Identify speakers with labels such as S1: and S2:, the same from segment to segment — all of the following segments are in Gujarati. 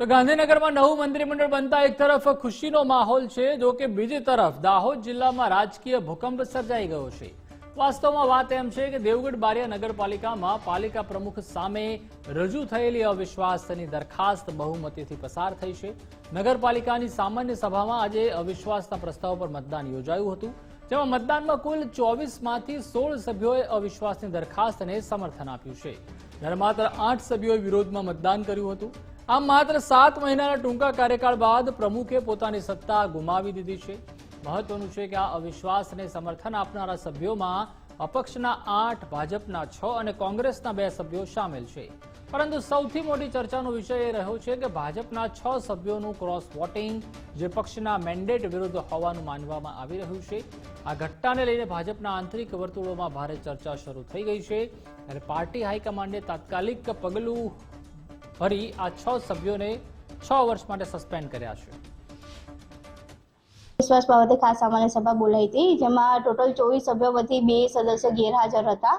S1: તો ગાંધીનગરમાં નવું મંત્રીમંડળ બનતા એક તરફ ખુશીનો માહોલ છે, જો કે બીજી તરફ દાહોદ જિલ્લામાં રાજકીય ભૂકંપ સર્જાઈ ગયો છે. વાસ્તવમાં વાત એમ છે કે દેવગઢ બારિયા નગરપાલિકામાં પાલિકા પ્રમુખ સામે રજૂ થયેલી અવિશ્વાસની દરખાસ્ત બહુમતીથી પસાર થઈ છે. નગરપાલિકાની સામાન્ય સભામાં આજે અવિશ્વાસના પ્રસ્તાવ પર મતદાન યોજાયું હતું, જેમાં મતદાનમાં કુલ ચોવીસમાંથી સોળ સભ્યોએ અવિશ્વાસની દરખાસ્તને સમર્થન આપ્યું છે. જ્યારે માત્ર આઠ સભ્યોએ વિરોધમાં મતદાન કર્યું હતું. આમ માત્ર સાત મહિનાના ટૂંકા કાર્યકાળ બાદ પ્રમુખે પોતાની સત્તા ગુમાવી દીધી છે. મહત્વનું છે કે આ અવિશ્વાસને સમર્થન આપનારા સભ્યોમાં અપક્ષના આઠ, ભાજપના છ અને કોંગ્રેસના બે સભ્યો સામેલ છે. પરંતુ સૌથી મોટી ચર્ચાનો વિષય એ રહ્યો છે કે ભાજપના છ સભ્યોનું ક્રોસ વોટિંગ જે પક્ષના મેન્ડેટ વિરુદ્ધ હોવાનું માનવામાં આવી રહ્યું છે. આ ઘટનાને લઈને ભાજપના આંતરિક વર્તુળોમાં ભારે ચર્ચા શરૂ થઈ ગઈ છે. અને પાર્ટી હાઈકમાન્ડે તાત્કાલિક પગલું ભરી આ છ સભ્યોને છ વર્ષ માટે સસ્પેન્ડ કર્યા છે.
S2: વિશ્વાસ બાબતે ખાસ સામાન્ય સભા બોલાઈ હતી, જેમાં ટોટલ ચોવીસ સભ્યો વતી બે સદસ્ય ગેરહાજર હતા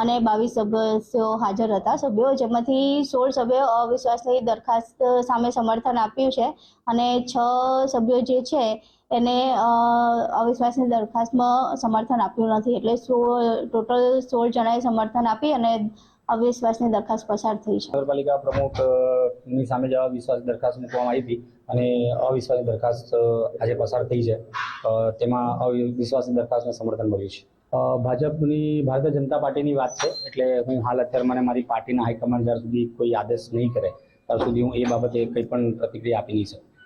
S2: અને બાવીસ સદસ્યો હાજર હતા. સભ્યો જેમાંથી સોળ સભ્યો અવિશ્વાસની દરખાસ્ત સામે સમર્થન આપ્યું છે અને છ સભ્યો જે છે એને અવિશ્વાસની દરખાસ્તમાં સમર્થન આપ્યું નથી. એટલે સોળ ટોટલ સોળ જણાએ સમર્થન આપી અને અવિશ્વાસની દરખાસ્ત પસાર થઈ છે.
S3: નગરપાલિકા પ્રમુખની સામે જવાબ વિશ્વાસ દરખાસ્ત મૂકવામાં આવી હતી અને અવિશ્વાસની દરખાસ્ત આજે પસાર થઈ છે. તેમાં અવિશ્વાસની દરખાસ્તને સમર્થન મળ્યું છે. ભાજપની, ભારતીય જનતા પાર્ટીની વાત છે, એટલે હું હાલ અત્યારે મને મારી પાર્ટીના હાઈકમાન્ડ જ્યાર સુધી કોઈ આદેશ નહીં કરે, ત્યાં સુધી હું એ બાબતે કંઈ પણ પ્રતિક્રિયા આપી નહીં શકું.